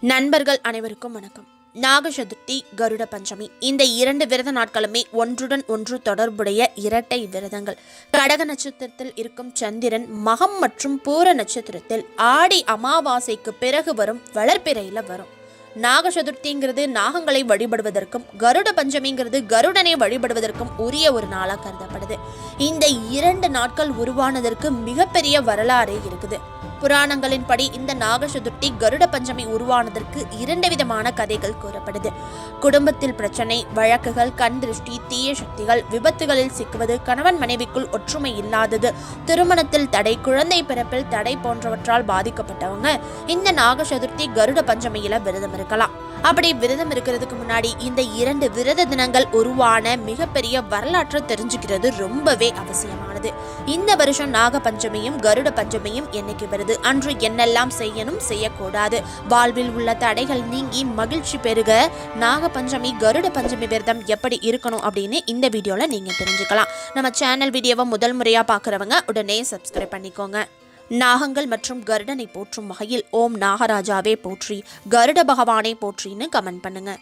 நண்பர்கள் அனைவருக்கும் வணக்கம். நாக சதுர்த்தி கருட பஞ்சமி. இந்த இரண்டு விரத நாட்களுமே ஒன்றுடன் ஒன்று தொடர்புடைய இரட்டை விரதங்கள். கடக நட்சத்திரத்தில் இருக்கும் சந்திரன் மகம் மற்றும் பூர நட்சத்திரத்தில் ஆடி அமாவாசைக்கு பிறகு வரும் வளர்ப்பிறையில் வரும். நாக சதுர்த்திங்கிறது நாகங்களை வழிபடுவதற்கும் கருட பஞ்சமிங்கிறது கருடனை வழிபடுவதற்கும் உரிய ஒரு நாளாக கருதப்படுது. இந்த இரண்டு நாட்கள் உருவானதற்கு மிகப்பெரிய வரலாறே இருக்குது. புராணங்களின்படி இந்த நாக சதுர்த்தி கருட பஞ்சமி உருவானதற்கு இரண்டு விதமான கதைகள் கூறப்படுது. குடும்பத்தில் பிரச்சனை வழக்குகள் கண் திருஷ்டி தீய சக்திகள் விபத்துகளில் சிக்குவது கணவன் மனைவிக்குள் ஒற்றுமை இல்லாதது திருமணத்தில் தடை குழந்தை பிறப்பில் தடை போன்றவற்றால் பாதிக்கப்பட்டவங்க இந்த நாக சதுர்த்தி கருட பஞ்சமியில விரதம் இருக்கலாம். அப்படி விரதம் இருக்கிறதுக்கு முன்னாடி இந்த இரண்டு விரத தினங்கள் உருவான மிகப்பெரிய வரலாற்றை தெரிஞ்சுக்கிறது ரொம்பவே அவசியமானது. இந்த வருஷம் நாக பஞ்சமியும் கருட பஞ்சமியும் என்னைக்கு வருது? அன்று என்னெல்லாம் செய்யணும்? செய்யக்கூடாது. வாழ்வில் உள்ள தடைகள் நீங்கி மகிழ்ச்சி பெருக நாக பஞ்சமி கருட பஞ்சமி விரதம் எப்படி இருக்கணும் அப்படின்னு இந்த வீடியோவில் நீங்கள் தெரிஞ்சுக்கலாம். நம்ம சேனல் வீடியோவை முதல் முறையாக பார்க்குறவங்க உடனே சப்ஸ்கிரைப் பண்ணிக்கோங்க. நாகங்கள் மற்றும் கருடனை போற்றும் வகையில் ஓம் நாகராஜாவே போற்றி கருட பகவானை போற்றின்னு கமெண்ட் பண்ணுங்க.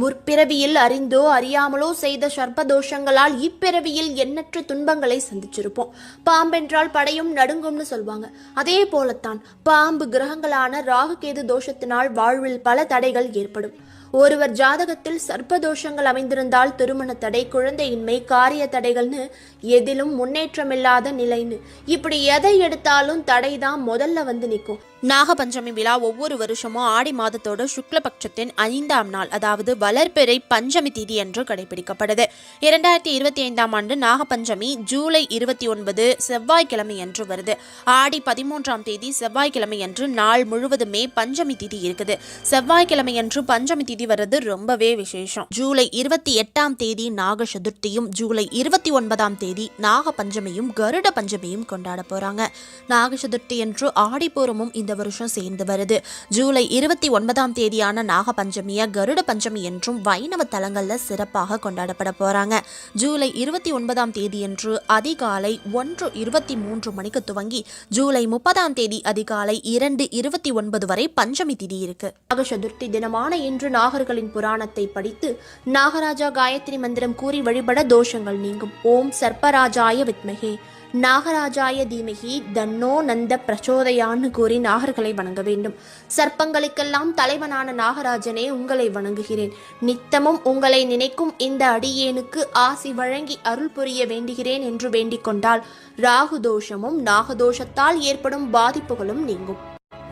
முற்பிறவியில் அறிந்தோ அறியாமலோ செய்த சர்ப்பதோஷங்களால் இப்பிறவியில் எண்ணற்ற துன்பங்களை சந்திச்சிருப்போம். பாம்பென்றால் படையும் நடுங்கும்னு சொல்லுவாங்க அதே போலத்தான் பாம்பு கிரகங்களான ராகுகேது தோஷத்தினால் வாழ்வில் பல தடைகள் ஏற்படும். ஒருவர் ஜாதகத்தில் சர்ப்பதோஷங்கள் அமைந்திருந்தால் திருமண தடை குழந்தையின்மை காரிய தடைகள்னு எதிலும் முன்னேற்றமில்லாத நிலைன்னு. இப்படி எதை எடுத்தாலும் தடை தான் முதல்ல வந்து நிற்கும் நாகபஞ்சமி விழா ஒவ்வொரு வருஷமும் ஆடி மாதத்தோடு சுக்லபட்சத்தின் ஐந்தாம் நாள் அதாவது வளர்பிறை பஞ்சமி திதி என்று கடைபிடிக்கப்படுது இரண்டாயிரத்தி இருபத்தி ஐந்தாம் ஆண்டு நாகபஞ்சமி ஜூலை இருபத்தி ஒன்பது செவ்வாய்க்கிழமை என்று வருது. ஆடி பதிமூன்றாம் தேதி செவ்வாய்க்கிழமை அன்று நாள் முழுவதுமே பஞ்சமி திதி இருக்குது. செவ்வாய்க்கிழமை என்று பஞ்சமி திதி வர்றது ரொம்பவே விசேஷம். ஜூலை இருபத்தி எட்டாம் தேதி நாக சதுர்த்தியும் ஜூலை இருபத்தி ஒன்பதாம் தேதி நாக பஞ்சமியும் கருட பஞ்சமியும் கொண்டாட போறாங்க. நாக சதுர்த்தி என்று ஆடிப்பூரமும் இந்த வருஷம் சேர்ந்து வருது. ஜூலை இருபத்தி ஒன்பதாம் தேதியான நாக பஞ்சமிய கருட பஞ்சமி என்றும் வைணவ தலங்கள்ல சிறப்பாக கொண்டாடப்பட போறாங்க. ஜூலை இருபத்தி ஒன்பதாம் தேதியன்று அதிகாலை ஒன்று இருபத்தி மூன்று மணிக்கு துவங்கி ஜூலை முப்பதாம் தேதி அதிகாலை இரண்டு இருபத்தி ஒன்பது வரை பஞ்சமி திதி இருக்கு. நாக சதுர்த்தி தினமான இன்று நாகர்களின் புராணத்தை படித்து நாகராஜா காயத்ரி மந்திரம் கூறி வழிபட தோஷங்கள் நீங்கும். ஓம் சர்ப்பராஜாய வித்மகே. நாகராஜாய தீமகி தன்னோ நந்த பிரச்சோதயான்னு கூறி நாகர்களை வணங்க வேண்டும். சர்ப்பங்களுக்கெல்லாம் தலைவனான நாகராஜனே உங்களை வணங்குகிறேன். நித்தமும் உங்களை நினைக்கும் இந்த அடியேனுக்கு ஆசி வழங்கி அருள் புரிய வேண்டுகிறேன் என்று வேண்டிக் கொண்டால் ராகு தோஷமும் நாகதோஷத்தால் ஏற்படும் பாதிப்புகளும் நீங்கும்.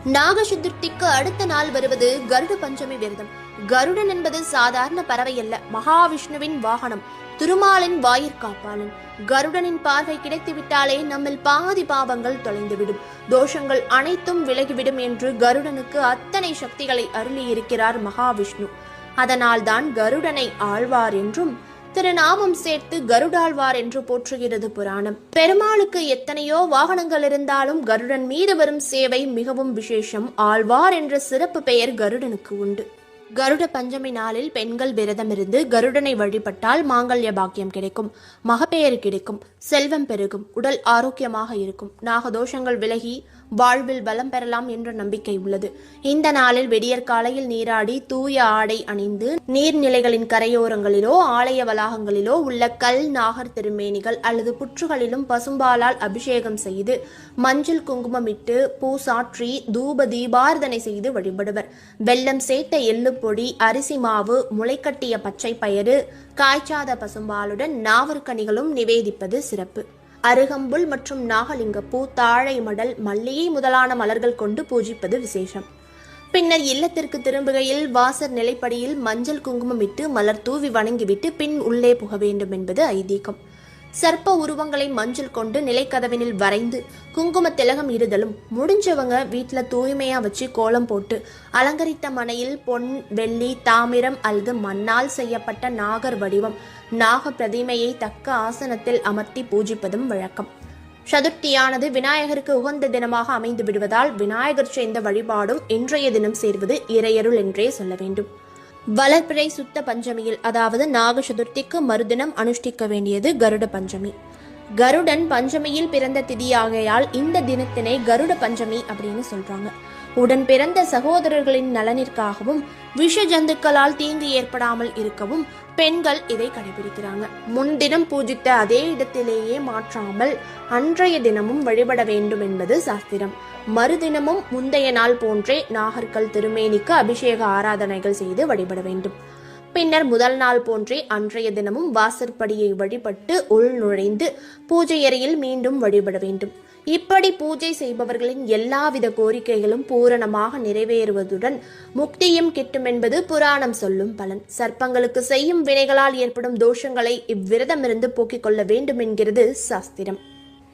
நாக சதுர்த்திக்கு அடுத்த நாள் வருவது கருட பஞ்சமி விரதம். கருடன் என்பது சாதாரண பறவை அல்ல மகாவிஷ்ணுவின் வாகனம். திருமாலின் வாயிற்காப்பாளன் கருடனின் பார்வை கிடைத்துவிட்டாலே நம்மில் பாதி பாவங்கள் தொலைந்துவிடும். தோஷங்கள் அனைத்தும் விலகிவிடும் என்று கருடனுக்கு அத்தனை சக்திகளை அருளியிருக்கிறார் மகாவிஷ்ணு. அதனால்தான் கருடனை ஆழ்வார் என்றும் திருநாமம் சேர்த்து கருடாழ்வார் என்று போற்றுகிறது புராணம். பெருமாளுக்கு எத்தனையோ வாகனங்கள் இருந்தாலும் கருடன் மீது வரும் சேவை மிகவும் விசேஷம். ஆழ்வார் என்ற சிறப்பு பெயர் கருடனுக்கு உண்டு. கருட பஞ்சமி நாளில் பெண்கள் விரதமிருந்து கருடனை வழிபட்டால் மாங்கல்ய பாக்கியம் கிடைக்கும் மகப்பெயர் கிடைக்கும் செல்வம் பெருகும் உடல் ஆரோக்கியமாக இருக்கும் நாகதோஷங்கள் விலகி வாழ்வில் பலம் பெறலாம் என்ற நம்பிக்கை உள்ளது. இந்த நாளில் விடியற் காலையில் நீராடி தூய ஆடை அணிந்து நீர்நிலைகளின் கரையோரங்களிலோ ஆலய வளாகங்களிலோ உள்ள கல் நாகர் திருமேனிகள் அல்லது புற்றுகளிலும் பசும்பாலால் அபிஷேகம் செய்து மஞ்சள் குங்குமமிட்டு பூ சாற்றி தூப தீபார்த்தனை செய்து வழிபடுவர். வெல்லம் சேர்த்த எள்ளு பொடி அரிசி மாவு முளைக்கட்டிய பச்சை பயறு காய்ச்சாத பசும்பாலுடன் நாவற்கனிகளும் நிவேதிப்பது சிறப்பு. அருகம்புல் மற்றும் நாகலிங்கப்பூ தாழை மடல் மல்லிகை முதலான மலர்கள் கொண்டு பூஜிப்பது விசேஷம். பின்னர் இல்லத்திற்கு திரும்புகையில் வாசர் நிலைப்படியில் மஞ்சள் குங்குமம் இட்டு மலர் தூவி வணங்கிவிட்டு பின் உள்ளே புக வேண்டும் என்பது ஐதீகம். சர்ப்ப உருவங்களை மஞ்சள் கொண்டு நிலைக்கதவினில் வரைந்து குங்கும திலகம் இடுதலும். முடிஞ்சவங்க வீட்டில் தூய்மையாக வச்சு கோலம் போட்டு அலங்கரித்த மனையில் பொன் வெள்ளி தாமிரம் அல்லது மண்ணால் செய்யப்பட்ட நாகர் வடிவம். நாக பிரதிமையை தக்க ஆசனத்தில் அமர்த்தி பூஜிப்பதும் வழக்கம். சதுர்த்தியானது விநாயகருக்கு உகந்த தினமாக அமைந்து விடுவதால் விநாயகர் சேர்ந்த வழிபாடும் இன்றைய தினம் சேர்வது இறையருள் என்றே சொல்ல வேண்டும். வளர்பிறை சுத்த பஞ்சமியில் அதாவது நாக சதுர்த்திக்கு மறுதினம் அனுஷ்டிக்க வேண்டியது கருட பஞ்சமி. கருடன் பஞ்சமியில் பிறந்த திதியாகையால் இந்த தினத்தினை கருட பஞ்சமி அப்படின்னு சொல்றாங்க. உடன் பிறந்த சகோதரர்களின் நலனிற்காகவும் விஷ ஜந்துக்களால் தீங்கு ஏற்படாமல் இருக்கவும் பெண்கள் இதை கடைபிடிக்கிறாங்க. முன்தினம் பூஜித்த அதே இடத்திலேயே மாற்றாமல் அன்றைய தினமும் வழிபட வேண்டும் என்பது சாஸ்திரம். மறுதினமும் முந்தைய நாள் போன்றே நாகர்கள் திருமேனிக்கு அபிஷேக ஆராதனைகள் செய்து வழிபட வேண்டும். பின்னர் முதல் நாள் போன்றே அன்றைய தினமும் வாசற்படியை வழிபட்டு உள் நுழைந்து பூஜை அறையில் மீண்டும் வழிபட வேண்டும். இப்படி பூஜை செய்பவர்களின் எல்லாவித கோரிக்கைகளும் பூரணமாக நிறைவேறுவதுடன் முக்தியும் கிட்டும் என்பது புராணம் சொல்லும் பலன். சர்ப்பங்களுக்கு செய்யும் வினைகளால் ஏற்படும் தோஷங்களை இவ்விரதமிருந்து போக்கிக் கொள்ள வேண்டும் என்கிறது சாஸ்திரம்.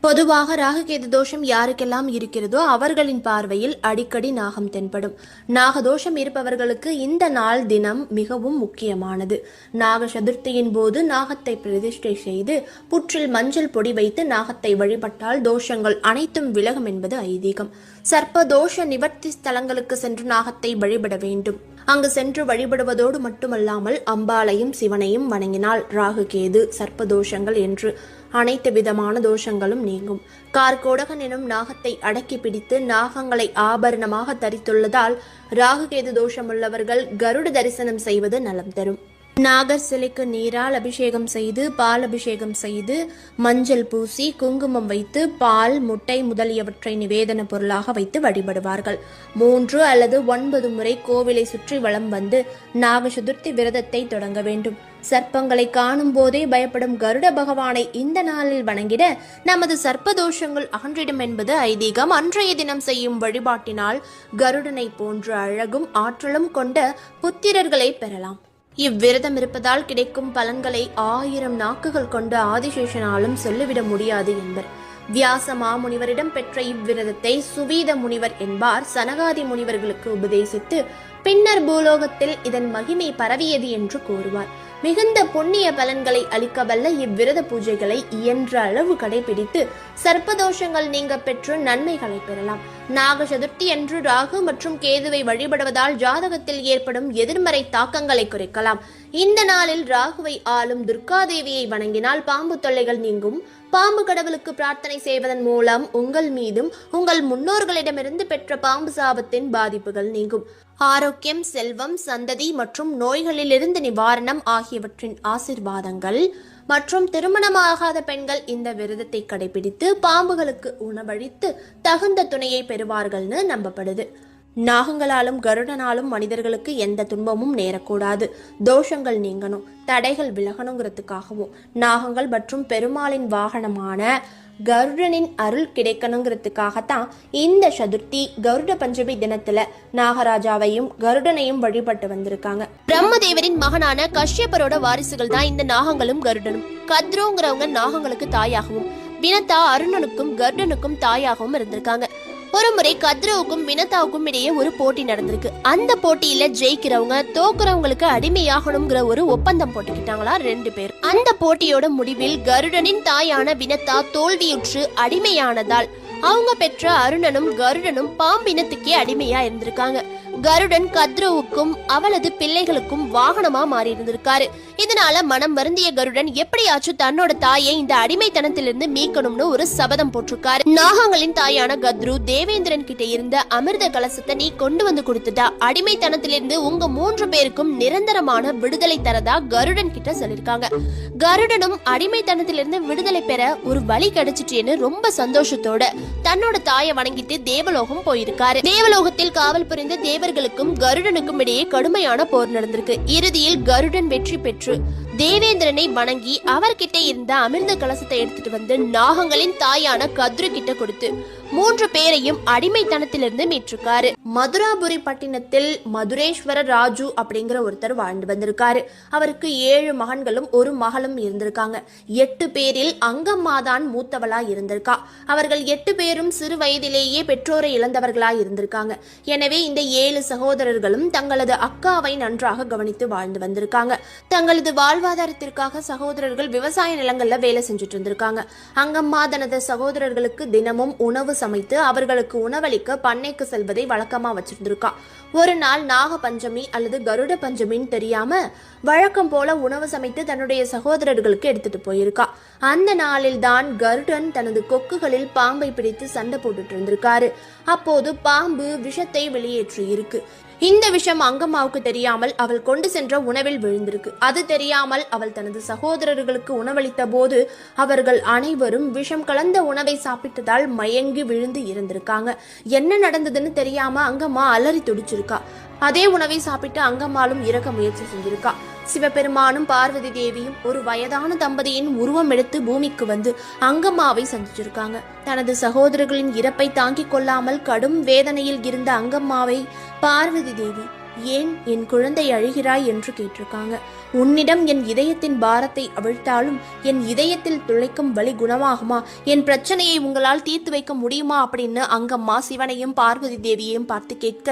பொதுவாக ராகுகேது தோஷம் யாருக்கெல்லாம் இருக்கிறதோ அவர்களின் பார்வையில் அடிக்கடி நாகம் தென்படும். நாகதோஷம் இருப்பவர்களுக்கு இந்த நாள் தினம் மிகவும் முக்கியமானது. நாக சதுர்த்தியின் போது நாகத்தை பிரதிஷ்டை செய்து புற்றில் மஞ்சள் பொடி வைத்து நாகத்தை வழிபட்டால் தோஷங்கள் அனைத்தும் விலகும் என்பது ஐதீகம். சர்ப்ப தோஷ நிவர்த்தி ஸ்தலங்களுக்கு சென்று நாகத்தை வழிபட வேண்டும். அங்கு சென்று வழிபடுவதோடு மட்டுமல்லாமல் அம்பாளையும் சிவனையும் வணங்கினால் ராகு கேது சர்ப்பதோஷங்கள் என்று அனைத்து விதமான தோஷங்களும் நீங்கும். கார்கோடகன் எனும் நாகத்தை அடக்கி பிடித்து நாகங்களை ஆபரணமாக தரித்துள்ளதால் ராகுகேது தோஷமுள்ளவர்கள் கருட தரிசனம் செய்வது நலம் தரும். நாகர் சிலைக்கு நீரால் அபிஷேகம் செய்து பால் அபிஷேகம் செய்து மஞ்சள் பூசி குங்குமம் வைத்து பால் முட்டை முதலியவற்றை நிவேதன பொருளாக வைத்து வழிபடுவார்கள். மூன்று அல்லது ஒன்பது முறை கோவிலை சுற்றி வலம் வந்து நாக சதுர்த்தி விரதத்தை தொடங்க வேண்டும். சர்ப்பங்களை காணும் போதே பயப்படும் கருட பகவானை இந்த நாளில் வணங்கிட நமது சர்ப்பதோஷங்கள் அகன்றிடும் என்பது ஐதீகம். அன்றைய தினம் செய்யும் வழிபாட்டினால் கருடனை போன்ற அழகும் ஆற்றலும் கொண்ட புத்திரர்களை பெறலாம். இவ்விரதம் இருப்பதால் கிடைக்கும் பலன்களை ஆயிரம் நாக்குகள் கொண்ட ஆதிசேஷனாலும் சொல்லிவிட முடியாது என்பர். வியாச மாமுனிவரிடம் பெற்ற இவ்விரதத்தை சுவீத முனிவர் என்பார். சனகாதி முனிவர்களுக்கு உபதேசித்து பின்னர் பூலோகத்தில் இதன் மகிமை பரவியது என்று கூறுவார். மிகுந்த புண்ணிய பலன்களை அளிக்கவல்ல இவ்விரத பூஜைகளை இயன்ற அளவு கடைபிடித்து சர்ப்பதோஷங்கள் நீங்க பெற்று நன்மைகளை பெறலாம். நாக சதுர்த்தி அன்று ராகு மற்றும் கேதுவை வழிபடுவதால் ஜாதகத்தில் ஏற்படும் எதிர்மறை தாக்கங்களை குறைக்கலாம். இந்த நாளில் ராகுவை ஆளும் துர்காதேவியை வணங்கினால் பாம்பு தொல்லைகள் நீங்கும். பாம்பு கடவுளுக்கு பிரார்த்தனை செய்வதன் மூலம் உங்கள் மீதும் உங்கள் முன்னோர்களிடமிருந்து பெற்ற பாம்பு சாபத்தின் பாதிப்புகள் நீங்கும். ஆரோக்கியம் செல்வம் சந்ததி மற்றும் நோய்களிலிருந்து நிவாரணம் ஆகியவற்றின் ஆசிர்வாதங்கள். மற்றும் திருமணமாகாத பெண்கள் இந்த விரதத்தை கடைபிடித்து பாம்புகளுக்கு உணவளித்து தகுந்த துணையை பெறுவார்கள்னு நம்பப்படுது. நாகங்களாலும் கருடனாலும் மனிதர்களுக்கு எந்த துன்பமும் நேரக்கூடாது. தோஷங்கள் நீங்கணும் தடைகள் விலகணுங்கிறதுக்காகவும். நாகங்கள் மற்றும் பெருமாளின் வாகனமான கருடனின் அருள் கிடைக்கணுங்கிறதுக்காகத்தான் இந்த சதுர்த்தி கருட பஞ்சமி தினத்துல நாகராஜாவையும் கருடனையும் வழிபட்டு வந்திருக்காங்க. பிரம்மதேவரின் மகனான கஷ்யப்பரோட வாரிசுகள் தான் இந்த நாகங்களும் கருடனும். கத்ரோங்கிறவங்க நாகங்களுக்கு தாயாகவும் வினதா அருணனுக்கும் கருடனுக்கும் தாயாகவும் இருந்திருக்காங்க. ஒரு முறை கத்ரவுக்கும் வினதாவுக்கும் இடையே ஒரு போட்டி நடந்திருக்கு. அந்த போட்டியில ஜெயிக்கிறவங்க தோக்குறவங்களுக்கு அடிமையாகணுங்கிற ஒரு ஒப்பந்தம் போட்டுக்கிட்டாங்களா ரெண்டு பேர். அந்த போட்டியோட முடிவில் கருடனின் தாயான வினதா தோல்வியுற்று அடிமையானதால் அவங்க பெற்ற அருணனும் கருடனும் பாம்பினத்துக்கே அடிமையா இருந்திருக்காங்க. கருடன் கத்ருவுக்கும் அவளது பிள்ளைகளுக்கும் வாகனமா மாறி இருந்திருக்காரு இதனால மனம் வருந்திய கருடன் எப்படியாச்சும் தன்னோட தாயை இந்த அடிமைத்தனத்திலிருந்து மீட்கணும்னு ஒரு சபதம் போட்டிருக்காரு. நாகங்களின் தாயான கத்ரு தேவேந்திரன் கிட்ட இருந்த அமிர்த கலசத்தை நீ கொண்டு வந்து கொடுத்துட்டா. அடிமைத்தனத்திலிருந்து உங்க மூன்று பேருக்கும் நிரந்தரமான விடுதலை தரதா கருடன் கிட்ட சொல்லிருக்காங்க கருடனும் அடிமைத்தனத்திலிருந்து விடுதலை பெற ஒரு வழி கிடைச்சிட்டேன்னு ரொம்ப சந்தோஷத்தோட தன்னோட தாயை வணங்கிட்டு தேவலோகம் போயிருக்காரு. தேவலோகத்தில் காவல் புரிந்த தேவ தேவர்களுக்கும் கருடனுக்கும் இடையே கடுமையான போர் நடந்திருக்கு. இறுதியில் கருடன் வெற்றி பெற்று தேவேந்திரனை வணங்கி அவர்கிட்ட இருந்த அமிர்த கலசத்தை எடுத்துட்டு வந்து நாகங்களின் தாயான கத்ரு கிட்ட கொடுத்து மூன்று பேரையும் அடிமைத்தனத்திலிருந்து மீட்டிருக்காரு மதுராபுரி பட்டினத்தில் மதுரேஸ்வர ராஜு அப்படிங்கிற ஒருத்தர் வாழ்ந்து வந்திருக்காரு. அவருக்கு ஏழு மகன்களும் ஒரு மகளும் இருந்திருக்காங்க. எட்டு பேரில் அங்கம்மா தான் மூத்தவளா இருந்திருக்கா. அவர்கள் எட்டு பேரும் சிறு வயதிலேயே பெற்றோரை இழந்தவர்களா இருந்திருக்காங்க. எனவே இந்த ஏழு சகோதரர்களும் தங்களது அக்காவை நன்றாக கவனித்து வாழ்ந்து வந்திருக்காங்க. தங்களது வாழ்வாதாரத்திற்காக சகோதரர்கள் விவசாய நிலங்கள்ல வேலை செஞ்சுட்டு இருந்திருக்காங்க. அங்கம்மா தனது சகோதரர்களுக்கு தினமும் உணவு சமைத்து அவர்களுக்கு உணவளிக்க பண்ணைக்கு செல்வதை வழக்கமா வச்சிருந்திருக்கா. ஒரு நாள் நாக பஞ்சமி அல்லது கருட பஞ்சமின்னு தெரியாம வழக்கம் போல உணவு சமைத்து தன்னுடைய சகோதரர்களுக்கு எடுத்துட்டு போயிருக்கா. அந்த நாளில் தான் கருடன் தனது கொக்குகளில் பாம்பை பிடித்து சண்டை போட்டுட்டு இருந்திருக்காரு. அப்போது பாம்பு விஷத்தை வெளியேற்றி இருக்கு இந்த விஷயம் அங்கம்மாவுக்கு தெரியாமல் அவள் கொண்டு சென்ற உணவில் விழுந்திருக்கு. அது தெரியாமல் அவள் தனது சகோதரர்களுக்கு உணவளித்த போது அவர்கள் அனைவரும் விஷம் கலந்த உணவை சாப்பிட்டதால் மயங்கி விழுந்து இருந்திருக்காங்க. என்ன நடந்ததுன்னு தெரியாம அங்கம்மா அலறி துடிச்சிருக்கா. அதே உணவை சாப்பிட்டு அங்கம்மாளும் இறக்க முயற்சி செஞ்சிருக்கா. சிவபெருமானும் பார்வதி தேவியும் ஒரு வயதான தம்பதியின் உருவம் எடுத்து பூமிக்கு வந்து அங்கம்மாவை சந்திச்சிருக்காங்க. தனது சகோதரர்களின் இறப்பை தாங்கிக் கொள்ளாமல் கடும் வேதனையில் இருந்த அங்கம்மாவை பார்வதி தேவி ஏன் என் குழந்தை அழுகிறாய்? என்று கேட்டிருக்காங்க. உன்னிடம் என் இதயத்தின் பாரத்தை அவிழ்த்தாலும் என் இதயத்தில் துளைக்கும் வலி குணமாகுமா? என் பிரச்சனையை உங்களால் தீர்த்து வைக்க முடியுமா? அப்படின்னு அங்கம்மா சிவனையும் பார்வதி தேவியையும் பார்த்து கேட்க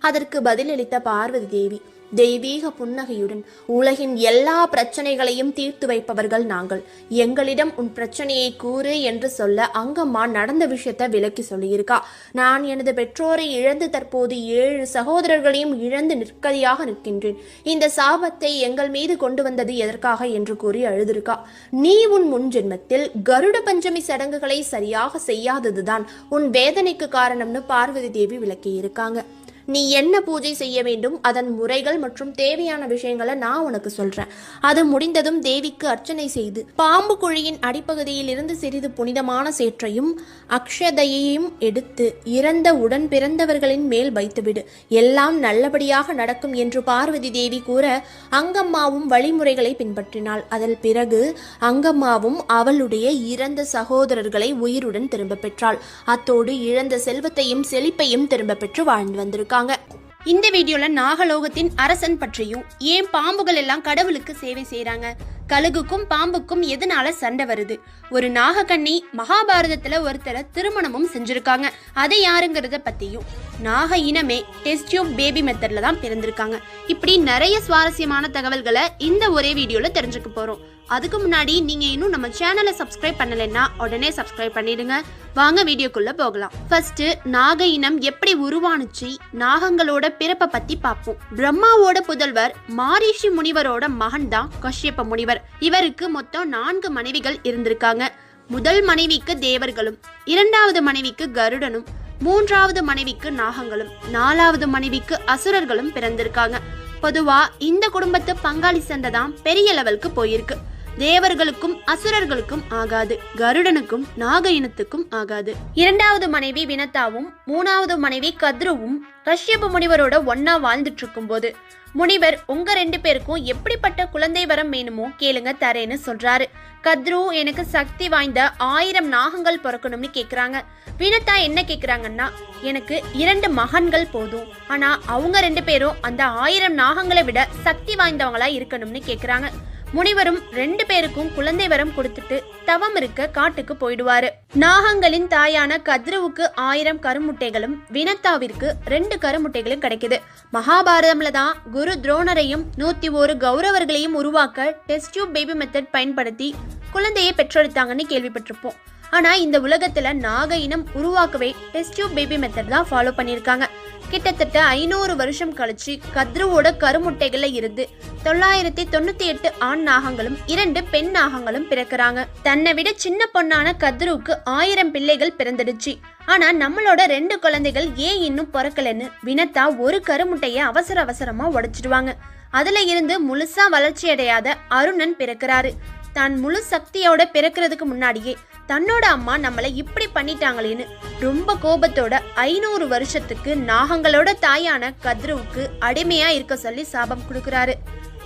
அதற்கு பதிலளித்த பார்வதி தேவி தெய்வீக புன்னகையுடன் உலகின் எல்லா பிரச்சனைகளையும் தீர்த்து வைப்பவர்கள் நாங்கள். எங்களிடம் உன் பிரச்சனையை கூறு என்று சொல்ல அங்கம்மா நடந்த விஷயத்தை விளக்கி சொல்லியிருக்கா. நான் எனது பெற்றோரை இழந்து தற்போது ஏழு சகோதரர்களையும் இழந்து நிற்கதியாக நிற்கின்றேன். இந்த சாபத்தை எங்கள் மீது கொண்டு வந்தது எதற்காக என்று கூறி அழுதிருக்கா. நீ உன் முன் ஜென்மத்தில் கருட பஞ்சமி சடங்குகளை சரியாக செய்யாததுதான் உன் வேதனைக்கு காரணம்னு பார்வதி தேவி விளக்கியிருக்காங்க. நீ என்ன பூஜை செய்ய வேண்டும் அதன் முறைகள் மற்றும் தேவையான விஷயங்களை நான் உனக்கு சொல்றேன். அது முடிந்ததும் தேவிக்கு அர்ச்சனை செய்து பாம்பு குழியின் அடிப்பகுதியில் இருந்து சிறிது புனிதமான சேற்றையும் அக்ஷதையையும் எடுத்து இறந்த உடன் பிறந்தவர்களின் மேல் வைத்துவிடு. எல்லாம் நல்லபடியாக நடக்கும் என்று பார்வதி தேவி கூற அங்கம்மாவும் வழிமுறைகளை பின்பற்றினாள். அதன் பிறகு அங்கம்மாவும் அவளுடைய இறந்த சகோதரர்களை உயிருடன் திரும்ப பெற்றாள். அத்தோடு இழந்த செல்வத்தையும் செழிப்பையும் திரும்ப பெற்று வாழ்ந்து வந்திருக்காள் வந்திருக்காங்க இந்த வீடியோல நாகலோகத்தின் அரசன் பற்றியும் ஏன் பாம்புகள் எல்லாம் கடவுளுக்கு சேவை செய்யறாங்க கழுகுக்கும் பாம்புக்கும் எதனால சண்டை வருது? ஒரு நாகக்கண்ணி மகாபாரதத்துல ஒருத்தரை திருமணமும் செஞ்சிருக்காங்க. அதை யாருங்கிறத பத்தியும். நாக இனமே டெஸ்ட் டியூப் பேபி மெத்தடில் தான் பிறந்திருக்காங்க. இப்படி நிறைய சுவாரஸ்யமான தகவல்களை இந்த ஒரே வீடியோவில் தெரிஞ்சுக்க போகிறோம் அதுக்கு முன்னாடி நீங்கள் இன்னும் நம்ம சேனலை சப்ஸ்கிரைப் பண்ணலைன்னா உடனே சப்ஸ்கிரைப் பண்ணிடுங்க. வாங்க வீடியோக்குள்ளே போகலாம். ஃபர்ஸ்ட் நாக இனம் எப்படி உருவானுச்சு? நாகங்களோட பிறப்பை பற்றி பார்ப்போம். பிரம்மாவோட புதல்வர் மாரிஷி முனிவரோட மகன் தான் கஷ்யப்ப முனிவர். இவருக்கு மொத்தம் நான்கு மனைவிகள் இருந்திருக்காங்க. முதல் மனைவிக்கு தேவர்களும் இரண்டாவது மனைவிக்கு கருடனும் மூன்றாவது மனைவிக்கு நாகங்களும் நாலாவது மனைவிக்கு அசுரர்களும் பிறந்திருக்காங்க. பொதுவா இந்த குடும்பத்து பங்காளி சண்டை தான் பெரிய லெவலுக்கு போயிருக்கு. தேவர்களுக்கும் அசுரர்களுக்கும் ஆகாது. கருடனுக்கும் நாக இனத்துக்கும் ஆகாது. இரண்டாவது மனைவி வினத்தாவும் மூணாவது மனைவி கத்ருவும் கஷ்யப முனிவரோட ஒன்னா வாழ்ந்துட்டு இருக்கும்போது முனிவர் உங்க ரெண்டு பேருக்கும் எப்படிப்பட்ட குழந்தை வரம் வேணுமோ கேளுங்க தரேன்னு சொல்றாரு. கத்ரு எனக்கு சக்தி வாய்ந்த ஆயிரம் நாகங்கள் பிறக்கணும்னு கேக்குறாங்க. வினத்தா என்ன கேக்குறாங்கன்னா எனக்கு இரண்டு மகன்கள் போதும். ஆனா அவங்க ரெண்டு பேரும் அந்த ஆயிரம் நாகங்களை விட சக்தி வாய்ந்தவங்களா இருக்கணும்னு கேக்குறாங்க. முனிவரும் ரெண்டு பேருக்கும் குழந்தை வரம் கொடுத்துட்டு தவம் இருக்க காட்டுக்கு போயிடுவாரு. நாகங்களின் தாயான கத்ருவுக்கு ஆயிரம் கருமுட்டைகளும் வினத்தாவிற்கு ரெண்டு கருமுட்டைகளும் கிடைக்குது. மகாபாரதம்ல தான் குரு துரோணரையும் நூத்தி ஒரு கௌரவர்களையும் உருவாக்க டெஸ்ட் டியூப் பேபி மெத்தட் பயன்படுத்தி குழந்தையை பெற்றெடுத்தாங்கன்னு கேள்விப்பட்டிருப்போம். ஆனா இந்த உலகத்துல நாக இனம் உருவாக்கவே டெஸ்ட் டியூப் பேபி மெத்தட் தான் ஃபாலோ பண்ணியிருக்காங்க. கிட்டத்தட்ட ஐநூறு வருஷம் கழிச்சு கத்ருவோட கருமுட்டைகள்ல இருந்து தொள்ளாயிரத்தி தொண்ணூத்தி எட்டு ஆண் நாகங்களும் இரண்டு பெண் நாகங்களும் பிறக்கிறாங்க. தன்னை விட சின்ன பொண்ணான கத்ருவுக்கு ஆயிரம் பிள்ளைகள் பிறந்துடுச்சு. ஆனா நம்மளோட ரெண்டு குழந்தைகள் ஏன் இன்னும் பிறக்கலன்னு வினத்தா ஒரு கருமுட்டைய அவசர அவசரமா உடைச்சிடுவாங்க. அதுல இருந்து முழுசா வளர்ச்சி அடையாத அருணன் பிறக்கிறாரு. தான் முழு சக்தியோட பிறக்கிறதுக்கு முன்னாடியே தன்னோட அம்மா நம்மளை இப்படி பண்ணிட்டாங்களேன்னு ரொம்ப கோபத்தோட ஐநூறு வருஷத்துக்கு நாகங்களோட தாயான கத்ருவுக்கு அடிமையா இருக்க சொல்லி சாபம் கொடுக்கறாரு.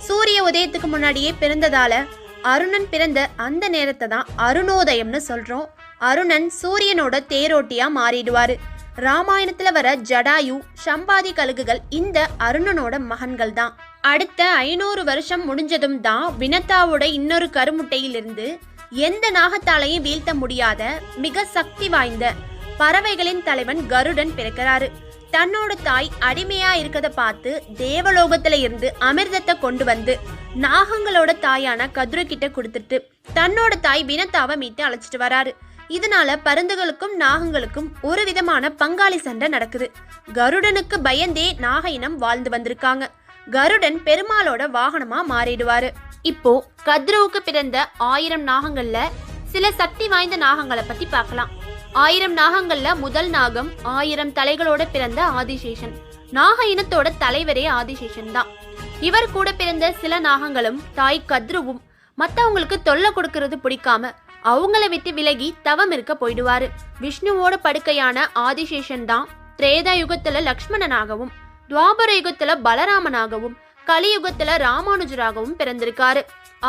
சூரிய உதயத்துக்கு முன்னாடியே பிறந்ததால அருணன் பிறந்த அந்த நேரத்தை தான் அருணோதயம்னு சொல்றோம். அருணன் சூரியனோட தேரோட்டியா மாறிடுவாரு. ராமாயணத்துல வர ஜடாயு சம்பாதி கழுகுகள் இந்த அருணனோட மகன்கள் தான். அடுத்த ஐநூறு வருஷம் முடிஞ்சதும் தான் வினத்தாவோட இன்னொரு கருமுட்டையிலிருந்து எந்த நாகத்தாலையும் வீழ்த்த முடியாத மிக சக்தி வாய்ந்த பறவைகளின் தலைவன் கருடன் பிறக்கிறாரு. தன்னோட தாய் அடிமையா இருக்கத பார்த்து தேவலோகத்துல இருந்து அமிர்தத்தை கொண்டு வந்து நாகங்களோட தாயான கதுரை கிட்ட கொடுத்துட்டு தன்னோட தாய் வினத்தாவை மீட்டு அழைச்சிட்டு வராரு. இதனால பருந்துகளுக்கும் நாகங்களுக்கும் ஒரு விதமான பங்காளி சண்டை நடக்குது. கருடனுக்கு பயந்தே நாக இனம் வாழ்ந்து வந்திருக்காங்க. கருடன் பெருமாளோட வாகனமா மாறிடுவாரு. இப்போ கத்ருவுக்கு பிறந்த ஆயிரம் நாகங்கள்ல சில சக்தி வாய்ந்த நாகங்களை பத்தி பார்க்கலாம். ஆயிரம் நாகங்கள்ல முதல் நாகம் ஆயிரம் தலைகளோட பிறந்த ஆதிசேஷன். நாக இனத்தோட தலைவரே ஆதிசேஷன் தான். இவர் கூட பிறந்த சில நாகங்களும் தாய் கத்ருவும் மத்தவங்களுக்கு தொல்லை கொடுக்கறது பிடிக்காம அவங்கள விட்டு விலகி தவம் இருக்க போயிடுவாரு. விஷ்ணுவோட படுக்கையான ஆதிசேஷன் தான் திரேதா யுகத்துல லக்ஷ்மணனாகவும் துவாபர யுகத்துல பலராமனாகவும் கலியுகத்துல ராமானுஜராகவும் பிறந்திருக்காரு.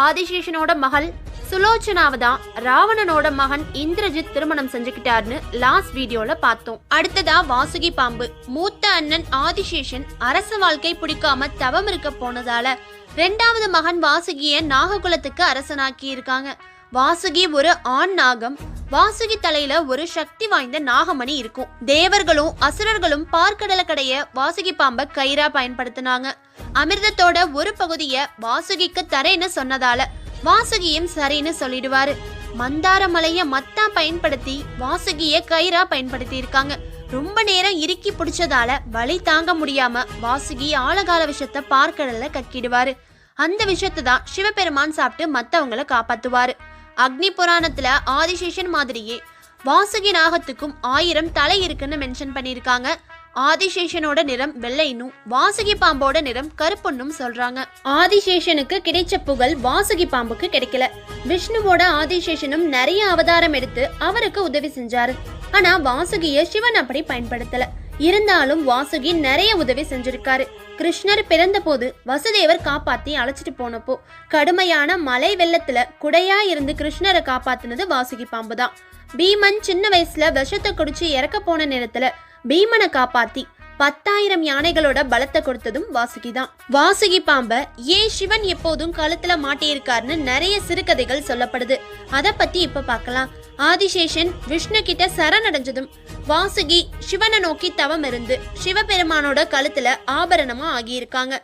ஆதிசேஷனோட மகள் சுலோச்சனாவை தான் ராவணனோட மகன் இந்திரஜித் திருமணம் செஞ்சுக்கிட்டாருன்னு லாஸ்ட் வீடியோல பார்த்தோம். அடுத்ததா வாசுகி பாம்பு. மூத்த அண்ணன் ஆதிசேஷன் அரச வாழ்க்கை பிடிக்காம தவம் இருக்க போனதால ரெண்டாவது மகன் வாசுகிய நாககுலத்துக்கு அரசனாக்கி இருக்காங்க வாசுகி ஒரு ஆண் நாகம் வாசுகி தலையில ஒரு சக்தி வாய்ந்த நாகமணி இருக்கும். தேவர்களும் அசுரர்களும் பார்க்கடல கடைய வாசுகி பாம்பை கயிறா பயன்படுத்தினாங்க. அமிர்தத்தோட ஒரு பகுதிய வாசுகிக்கு தரேன்னு சொன்னதால வாசுகியும் சரின்னு சொல்லிடுவாரு. மந்தார மலைய மத்தா பயன்படுத்தி வாசுகிய கயிறா பயன்படுத்தி இருக்காங்க ரொம்ப நேரம் இறுக்கி பிடிச்சதால வலி தாங்க முடியாம வாசுகி ஆழகால விஷயத்த பார்க்கடல்ல கக்கிடுவாரு. அந்த விஷயத்தை தான் சிவபெருமான் சாப்பிட்டு மத்தவங்களை காப்பாத்துவாரு. அக்னி புராணத்துல ஆதிசேஷன் மாதிரியே வாசுகி நாகத்துக்கும் ஆயிரம் தலை இருக்குன்னு மென்ஷன் பண்ணியிருக்காங்க. ஆதிசேஷனோட நிறம் வெள்ளைன்னும் வாசுகி பாம்போட நிறம் கருப்புன்னும் சொல்றாங்க. ஆதிசேஷனுக்கு கிடைச்ச புகழ் வாசுகி பாம்புக்கு கிடைக்கல. விஷ்ணுவோட ஆதிசேஷனும் நிறைய அவதாரம் எடுத்து அவருக்கு உதவி செஞ்சாரு. ஆனா வாசுகிய சிவன் அப்படி பயன்படுத்தல. இருந்தாலும் வாசுகி நிறைய உதவி செஞ்சிருக்காரு. கிருஷ்ணர் பிறந்தபோது வசுதேவர் காப்பாத்தி அழைச்சிட்டு போனப்போ கடுமையான மலை வெள்ளத்துல குடையா இருந்து கிருஷ்ணரை காப்பாத்தினது வாசுகி பாம்பு தான் பீமன் சின்ன வயசுல விஷத்தை குடிச்சு இறக்க போன நேரத்துல பீமனை காப்பாத்தி பத்தாயிரம் யானைகளோட பலத்தை கொடுத்ததும் வாசுகி தான். வாசுகி பாம்ப ஏன் சிவன் எப்போதும் கழுத்துல மாட்டியிருக்காருன்னு நிறைய சிறுகதைகள் சொல்லப்படுது. அத பத்தி இப்ப பார்க்கலாம் ஆதிசேஷன் விஷ்ணு கிட்ட சரணடைஞ்சதும் வாசுகி சிவனை நோக்கி தவம் இருந்து சிவபெருமானோட கழுத்துல ஆபரணமா ஆகியிருக்காங்க.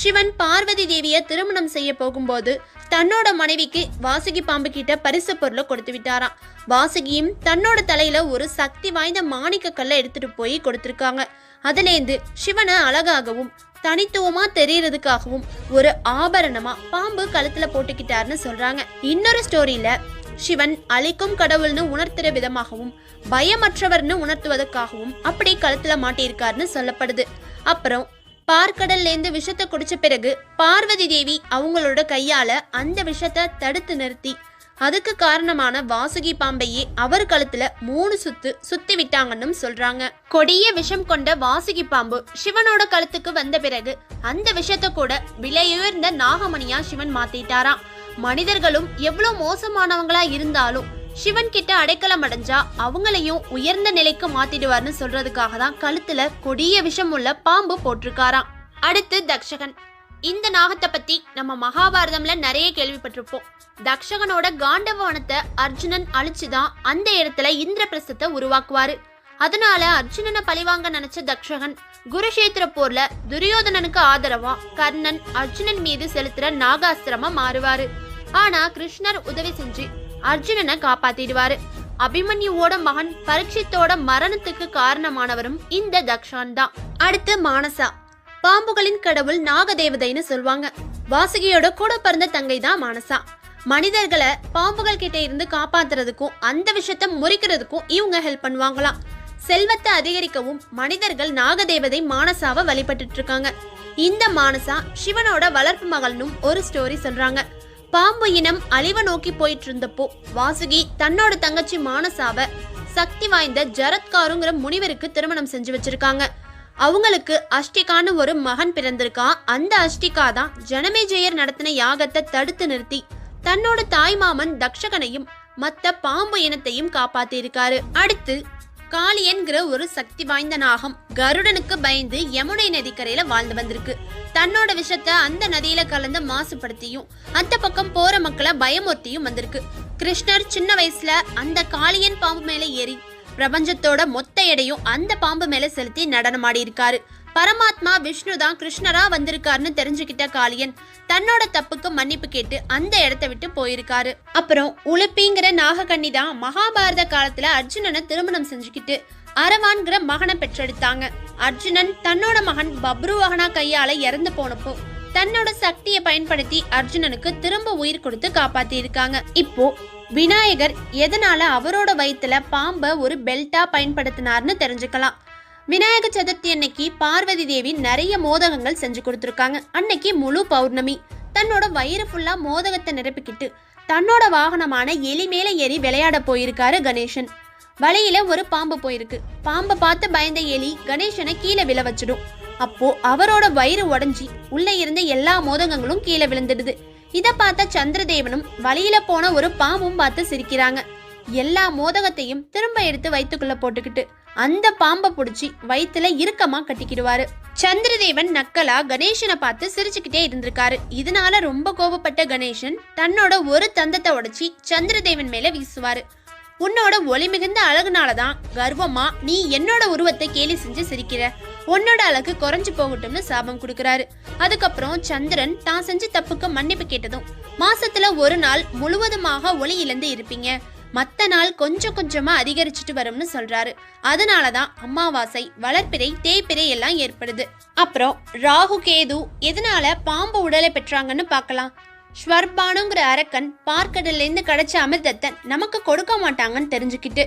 சிவன் பார்வதி தேவிய திருமணம் செய்ய போகும்போது தன்னோட மனைவிக்கு வாசுகி பாம்பு கிட்ட பரிசு பொருளை கொடுத்து விட்டாராம். வாசுகியும் தன்னோட தலையில ஒரு சக்தி வாய்ந்த மாணிக்க கல்லை எடுத்துட்டு போய் கொடுத்திருக்காங்க. அதுலேருந்து சிவனை அழகாகவும் தனித்துவமா தெரியறதுக்காகவும் ஒரு ஆபரணமா பாம்பு கழுத்துல போட்டுக்கிட்டாருன்னு சொல்றாங்க. இன்னொரு ஸ்டோரியில சிவன் அழிக்கும் கடவுள்னு உணர்த்துற விதமாகவும் பயமற்றவர்னு உணர்த்துவதற்காகவும் அப்படி கழுத்துல மாட்டியிருக்காருன்னு சொல்லப்படுது. அப்புறம் பார்க்கடல்ல இருந்து விஷத்தை குடிச்ச பிறகு பார்வதி தேவி அவங்களோட கையால அந்த விஷத்தை தடுத்து நிறுத்தி அதுக்கு காரணமான வாசுகி பாம்பையே அவர் கழுத்துல மூணு சுத்து சுத்தி விட்டாங்கன்னு சொல்றாங்க. கொடிய விஷம் கொண்ட வாசுகி பாம்பு சிவனோட கழுத்துக்கு வந்த பிறகு அந்த விஷத்தை கூட விலையுயர்ந்த நாகமணியா சிவன் மாத்திட்டாராம். மனிதர்களும் எவ்வளவு மோசமானவங்களா இருந்தாலும் சிவன் கிட்ட அடைக்கலம் அடைஞ்சா அவங்களையும் உயர்ந்த நிலைக்கு மாத்திடுவார்னு சொல்றதுக்காக தான் கழுத்துல கொடிய விஷம் உள்ள பாம்பு போட்டிருக்காராம். அடுத்து தக்ஷகன். இந்த நாகத்தை பத்தி நம்ம மகாபாரதம்ல நிறைய கேள்விப்பட்டிருப்போம். தக்ஷகனோட காண்டவனத்தை அர்ஜுனன் அழிச்சுதான் அந்த இடத்துல இந்திரபிரசத்தை உருவாக்குவாரு. அதனால அர்ஜுனனை பழிவாங்க நினைச்ச தக்ஷகன் குருஷேத்திர போர்ல துரியோதனனுக்கு ஆதரவா கர்ணன் அர்ஜுனன் மீது செலுத்துற நாகாஸ்திரமா மாறுவாரு. ஆனா கிருஷ்ணர் உதவி செஞ்சு அர்ஜுனனை காப்பாத்திடுவாரு. அபிமன்யுவோட மகன் பரீட்சித்தோட மரணத்துக்கு காரணமானவரும் இந்த தக்ஷான் தான். அடுத்து மானசா. பாம்புகளின் கடவுள் நாகதேவதைன்னு சொல்லுவாங்க வாசுகியோட கூட பிறந்த தங்கை தான் மானசா. மனிதர்களை பாம்புகள் கிட்ட இருந்து காப்பாத்துறதுக்கும் அந்த விஷயத்த முறிக்கிறதுக்கும் இவங்க ஹெல்ப் பண்ணுவாங்களாம். செல்வத்தை அதிகரிக்கவும் மனிதர்கள் நாகதேவதை மானசாவை வழிபட்டு இருக்காங்க இந்த மானசா சிவனோட வளர்ப்பு மகள்னும் ஒரு ஸ்டோரி சொல்றாங்க. பாம்பு இனம் அழிவை நோக்கி போயிட்டு இருந்தப்போ வாசுகி தன்னோட தங்கச்சி மானசாவை சக்தி வாய்ந்த ஜரத்காருங்கிற முனிவருக்கு திருமணம் செஞ்சு வச்சிருக்காங்க. அவங்களுக்கு அஷ்டிகான்னு ஒரு மகன் பிறந்திருக்கான் அந்த அஷ்டிகா தான் ஜனமேஜயர் நடத்தின யாகத்தை தடுத்து நிறுத்தி தன்னோட தாய்மாமன் தக்ஷகனையும் மத்த பாம்பு இனத்தையும் காப்பாத்திருக்காரு அடுத்து காளியன்கிற ஒரு சக்தி வாய்ந்த நாகம் கருடனுக்கு பயந்து யமுனை நதிக்கரையில வாழ்ந்து வந்திருக்கு. தன்னோட விஷத்தை அந்த நதியில கலந்து மாசுபடுத்தியும் அந்த பக்கம் போற மக்களை பயமுறுத்தியும் வந்திருக்கு. கிருஷ்ணர் சின்ன வயசுல அந்த காளியன் பாம்பு மேல ஏறி பிரபஞ்சத்தோட மொத்த எடையும் அந்த பாம்பு மேல செலுத்தி நடனமாடி இருக்காரு பரமாத்மா விஷ்ணு தான் கிருஷ்ணரா வந்திருக்காருன்னு தெரிஞ்சுக்கிட்ட காளியன் தன்னோட தப்புக்கு மன்னிப்பு கேட்டு அந்த இடத்த விட்டு போயிருக்காரு. அப்புறம் உளுப்பிங்கிற நாகக்கண்ணி தான் மகாபாரத காலத்துல அர்ஜுனனை திருமணம் செஞ்சுக்கிட்டு அரவான்கிற மகனை பெற்றெடுத்தாங்க. அர்ஜுனன் தன்னோட மகன் பப்ருவகனா கையால இறந்து போனப்போ தன்னோட சக்தியை பயன்படுத்தி அர்ஜுனனுக்கு திரும்ப உயிர் கொடுத்து காப்பாத்தி இருக்காங்க இப்போ விநாயகர் எதனால அவரோட வயிற்றுல பாம்பை ஒரு பெல்ட்டா பயன்படுத்தினார்னு தெரிஞ்சுக்கலாம். விநாயக சதுர்த்தி அன்னைக்கு பார்வதி தேவி நிறைய மோதகங்கள் செஞ்சு கொடுத்துருக்காங்க. அன்னைக்கு முழு பௌர்ணமி. தன்னோட வயிறு ஃபுல்லா மோதகத்தை நிரப்பிக்கிட்டு தன்னோட வாகனமான எலி மேல ஏறி விளையாட போயிருக்காரு கணேசன். வழியில ஒரு பாம்பு போயிருக்கு. பாம்பை பார்த்து பயந்த எலி கணேசனை கீழே விழ வச்சிடும். அப்போ அவரோட வயிறு உடஞ்சி உள்ள இருந்த எல்லா மோதகங்களும் கீழே விழுந்துடுது. இதை பார்த்த சந்திரதேவனும் வழியில போன ஒரு பாம்பும் பார்த்து சிரிக்கிறாங்க. எல்லா மோதகத்தையும் திரும்ப எடுத்து வயிற்றுக்குள்ள போட்டுக்கிட்டு அந்த பாம்பை பிடிச்சி வயிற்றுல இறுக்கமா கட்டிக்கிடுவாரு. சந்திரதேவன் நக்கலா கணேசனை பார்த்து சிரிச்சுக்கிட்டே இருந்திருக்காரு. இதனால ரொம்ப கோபப்பட்ட கணேசன் தன்னோட ஒரு தந்தத்தை உடைச்சி சந்திரதேவன் மேல வீசுவாரு. உன்னோட ஒளி மிகுந்த அழகுனால தான் கர்வமா நீ என்னோட உருவத்தை கேலி செஞ்சு சிரிக்கிற. உன்னோட அழகு குறைஞ்சு போகட்டும்னு சாபம் கொடுக்கறாரு. அதுக்கப்புறம் சந்திரன் தான் செஞ்ச தப்புக்கு மன்னிப்பு கேட்டதும் மாசத்துல ஒரு நாள் முழுவதுமாக ஒளி இழந்து இருப்பீங்க. மத்த நாள் கொஞ்சம் கொஞ்சமா அதிகரிச்சுட்டு வரும்னு சொல்றாரு. அதனாலதான் அமாவாசை வளர்ப்பிறை தேய்பிறை எல்லாம் ஏற்படுது. அப்புறம் ராகு கேது எதனால பாம்பு உடலை பெற்றாங்கன்னு பார்க்கலாம். ஸ்வர்பானுங்கிற அரக்கன் பார்க்கடல்லேருந்து கிடைச்ச அமிர்தத்தை நமக்கு கொடுக்க மாட்டாங்கன்னு தெரிஞ்சுக்கிட்டு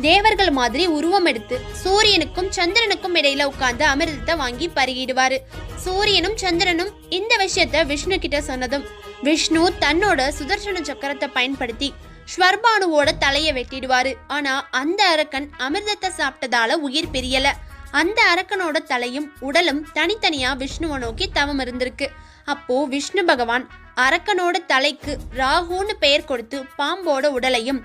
தேவர்கள் மாதிரி உருவம் எடுத்து சூரியனுக்கும் சந்திரனுக்கும் இடையில உட்கார்ந்து அமிர்தத்தை வாங்கி பருகிடுவாரு. சூரியனும் சந்திரனும் இந்த விஷயத்த விஷ்ணு கிட்ட சொன்னதும் விஷ்ணு தன்னோட சுதர்சன சக்கரத்தை பயன்படுத்தி ஸ்வர்பானுவோட தலையை வெட்டிடுவாரு. ஆனா அந்த அரக்கன் அமிர்தத்தை சாப்பிட்டதால உயிர் பிரியல. அந்த அரக்கனோட தலையும் உடலும் தனித்தனியா விஷ்ணுவை நோக்கி தவம் இருந்திருக்கு. அப்போ விஷ்ணு பகவான் அரக்கனோட தலைக்கு ராகுன்னு பெயர் கொடுத்து பாம்போட உடலையும்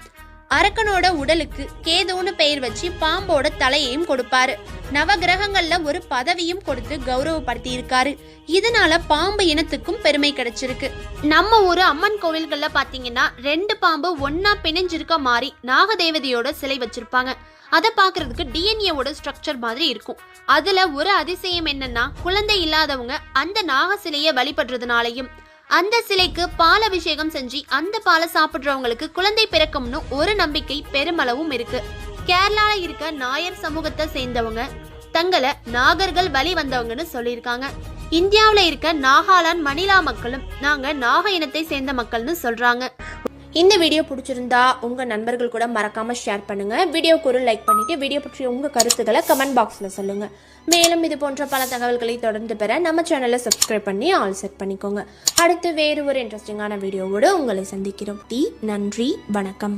அரக்கனோட உடலுக்கு கேதுன்னு பெயர் வச்சு பாம்போட தலையையும் கொடுப்பாரு. நவகிரகங்கள்ல ஒரு பதவியும் கொடுத்து கௌரவப்படுத்தி இருக்காரு இதனால பாம்பு இனத்துக்கும் பெருமை கிடைச்சிருக்கு. நம்ம ஊர் அம்மன் கோவில்கள்ல பாத்தீங்கன்னா ரெண்டு பாம்பு ஒன்னா பிணைஞ்சிருக்க மாதிரி நாகதேவதையோட சிலை வச்சிருப்பாங்க. அதை பார்க்கிறதுக்கு டிஎன்ஏவோட ஸ்ட்ரக்சர் மாதிரி இருக்கும். அதுல ஒரு அதிசயம் என்னன்னா குழந்தை இல்லாதவங்க அந்த நாக சிலையை வழிபடுறதுனாலையும் அந்த சிலைக்கு பால் அபிஷேகம் செஞ்சு அந்த பாலை சாப்பிடுறவங்களுக்கு குழந்தை பிறக்கும்னு ஒரு நம்பிக்கை பெருமளவும் இருக்கு. கேரளால இருக்க நாயர் சமூகத்தை சேர்ந்தவங்க தங்களை நாகர்கள் வழி வந்தவங்கன்னு சொல்லியிருக்காங்க. இந்தியாவில் இருக்க நாகாலாந்து மணிலா மக்களும் நாங்க நாக இனத்தை சேர்ந்த மக்கள்னு சொல்றாங்க. இந்த வீடியோ பிடிச்சிருந்தா உங்கள் நண்பர்கள் கூட மறக்காமல் ஷேர் பண்ணுங்கள் வீடியோக்கு ஒரு லைக் பண்ணிவிட்டு வீடியோ பற்றிய உங்கள் கருத்துக்களை கமெண்ட் பாக்ஸில் சொல்லுங்கள் மேலும் இது போன்ற பல தகவல்களை தொடர்ந்து பெற நம்ம சேனலை சப்ஸ்கிரைப் பண்ணி ஆல் செட் பண்ணிக்கோங்க. அடுத்து வேறு ஒரு இன்ட்ரெஸ்டிங்கான வீடியோவோடு உங்களை சந்திக்கிறோம். டி நன்றி வணக்கம்.